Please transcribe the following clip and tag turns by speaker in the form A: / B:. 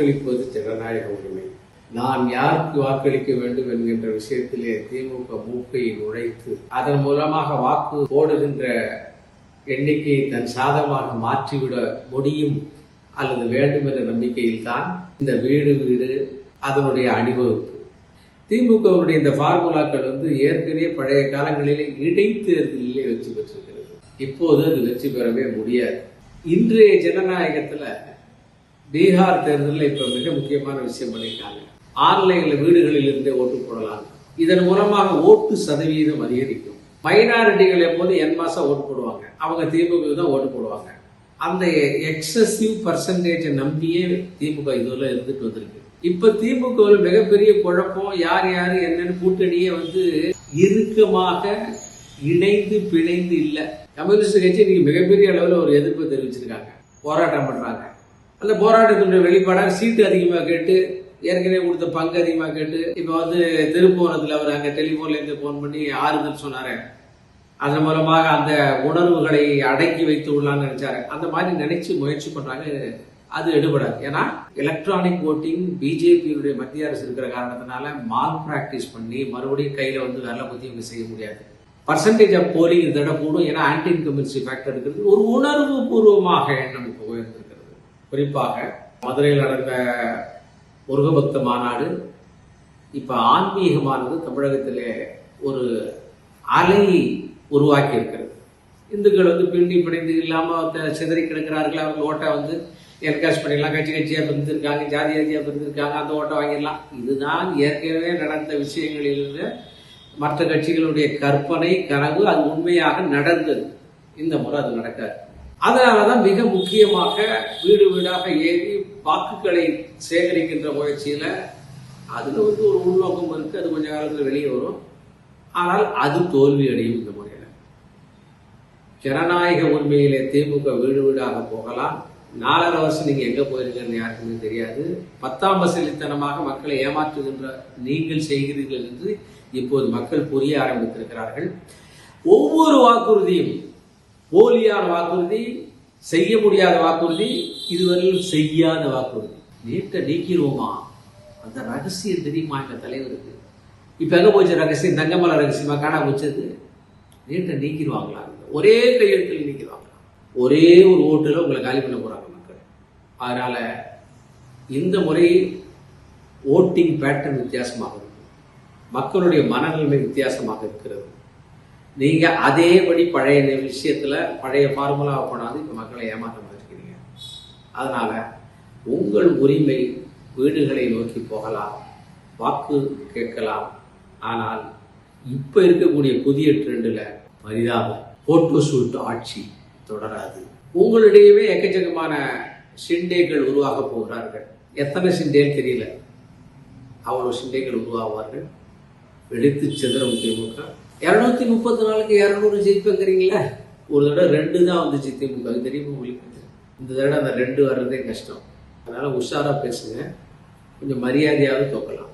A: வாக்களிப்பது ஜனநாயக உரிமை. நான் யாருக்கு வாக்களிக்க வேண்டும் என்கின்ற விஷயத்திலே திமுக மூக்கை நுழைத்து அதன் மூலமாக வாக்கு போடுகின்ற எண்ணிக்கையை தன் சாதகமாக மாற்றிவிட முடியும் அல்லது வேண்டும் என்ற நம்பிக்கையில் தான் இந்த வீடு வீடு அதனுடைய அணிவகுப்பு. திமுகவுடைய இந்த ஃபார்முலாக்கள் வந்து ஏற்கனவே பழைய காலங்களிலே இடைத்தேர்தலிலே வெற்றி பெற்றிருக்கிறது. இப்போது அது வெற்றி பெறவே முடியாது. இன்றைய ஜனநாயகத்தில் பீகார் தேர்தலில் இப்ப மிக முக்கியமான விஷயம் பண்ணியிருக்காங்க ஆன்லைன்ல வீடுகளில் இருந்தே ஓட்டு போடலாம் இதன் மூலமாக ஓட்டு சதவீதம் அதிகரிக்கும். மைனாரிட்டிகள் எப்போது என் மாசம் ஓட்டு போடுவாங்க. அவங்க திமுக தான் ஓட்டு போடுவாங்க. அந்த எக்ஸசிவ் பர்சன்டேஜ் நம்பியே திமுக இதுல இருந்துட்டு வந்திருக்கு. இப்ப திமுகவில் மிகப்பெரிய குழப்பம் யார் யார் என்னன்னு கூட்டணியே வந்து இறுக்கமாக இணைந்து பிணைந்து இல்லை. கம்யூனிஸ்ட் கட்சி இன்னைக்கு மிகப்பெரிய அளவில் ஒரு எதிர்ப்பு தெரிவிச்சிருக்காங்க. போராட்டம் பண்றாங்க. அந்த போராட்டத்தினுடைய வெளிப்பாடாக சீட்டு அதிகமாக கேட்டு ஏற்கனவே கொடுத்த பங்கு அதிகமாக கேட்டு இப்போ வந்து திருப்போணத்தில் அவர் அங்கே டெலிஃபோன்லேருந்து ஃபோன் பண்ணி ஆறுதல் சொன்னாரு. அதன் மூலமாக அந்த உணர்வுகளை அடக்கி வைத்து உள்ளான்னு நினைச்சாரு. அந்த மாதிரி நினைச்சு முயற்சி பண்றாங்க. அது எடுபடாது. ஏன்னா எலக்ட்ரானிக் ஓட்டிங் பிஜேபியுடைய மத்திய அரசு இருக்கிற காரணத்தினால மால் பிராக்டிஸ் பண்ணி மறுபடியும் கையில வந்து வேலை பத்தி இவங்க செய்ய முடியாது. பர்சன்டேஜ் ஆஃப் போலிங் இந்த தடவை கூடும். ஏன்னா ஆன்டி இன்கம்பன்சி ஃபேக்டர் இருக்கிறது. ஒரு உணர்வு பூர்வமாக எண்ணம் உயர்ந்திருக்கு குறிப்பாக மதுரையில் நடந்த முருகபக்த மாநாடு இப்போ ஆன்மீகமானது தமிழகத்திலே ஒரு அலை உருவாக்கி இருக்கிறது. இந்துக்கள் வந்து பிண்டி பிணைந்து இல்லாமல் த- சிதறி கிடக்கிறார்கள். அவங்க ஓட்டை வந்து என்கேஷ் பண்ணிடலாம். கட்சி கட்சியாக பிரிந்திருக்காங்க ஜாதி ஜாதியாக பிரிந்திருக்காங்க அந்த ஓட்டை வாங்கிடலாம். இதுதான் ஏற்கனவே நடந்த விஷயங்களில் மற்ற கட்சிகளுடைய கற்பனை கனவு அது உண்மையாக நடந்தது. இந்த முறை அது நடக்காது. அதனாலதான் மிக முக்கியமாக வீடு வீடாக ஏறி வாக்குகளை சேகரிக்கின்ற முயற்சியில அதுல வந்து ஒரு உள்நோக்கம் இருக்கு. அது கொஞ்ச காலத்துல வெளியே வரும். ஆனால் அது தோல்வி அடையும் இந்த முறையில. ஜனநாயக உண்மையிலே திமுக வீடு வீடாக போகலாம். நாலரை வருஷம் நீங்க எங்க போயிருக்கீங்கன்னு யாருக்குமே தெரியாது. பத்தாம் வசதித்தனமாக மக்களை ஏமாற்றுகின்ற நீங்கள் செய்கிறீர்கள் என்று இப்போது மக்கள் புரிய ஆரம்பித்திருக்கிறார்கள். ஒவ்வொரு வாக்குறுதியும் போலியான வாக்குறுதி செய்ய முடியாத வாக்குறுதி இதுவரையிலும் செய்யாத வாக்குறுதி. நீட்டை நீக்கிடுவோமா அந்த ரகசியம் தெரியுமா எங்க தலைவருக்கு? இப்ப எங்க போச்சு ரகசியம்? தங்கமலை ரகசியமா? காணா போச்சது? நீட்டை நீக்கிடுவாங்களா ஒரே கையெழுத்தில் நீக்கிடுவாங்களா ஒரே ஒரு ஓட்டுல உங்களை காலி பண்ண போறாங்க மக்கள். அதனால இந்த முறை ஓட்டிங் பேட்டர்ன் வித்தியாசமாக இருக்கு மக்களுடைய மனநிலைமை வித்தியாசமாக இருக்கிறது. நீங்க அதேபடி பழைய விஷயத்தில் விஷயத்துல பழைய ஃபார்முலாவை கொண்டாந்து இப்ப மக்களை ஏமாற்ற வச்சுக்கிறீங்க அதனால உங்கள் உரிமை வீடுகளை நோக்கி போகலாம் வாக்கு கேட்கலாம். ஆனால் இப்ப இருக்கக்கூடிய புதிய ட்ரெண்டில் பரிதாபம் போட்டோ ஷூட் ஆட்சி தொடராது. உங்களிடையவே எக்கச்சக்கமான சிண்டேகள் உருவாக போகிறார்கள். எத்தனை சிண்டேன்னு தெரியல. அவ்வளோ சிண்டைகள் உருவாவார்கள் வெடித்து சிதறும் திமுக இரநூத்தி முப்பத்தி நாலுக்கு இரநூறு ஜெயிப்புங்கிறீங்களே ஒரு தடவை ரெண்டு தான் வந்துச்சு திமுக தெரியுமா உங்களுக்கு இந்த தடவை அந்த ரெண்டு வர்றதே கஷ்டம். அதனால உஷாரா பேசுங்க. கொஞ்சம் மரியாதையாவது தோக்கலாம்.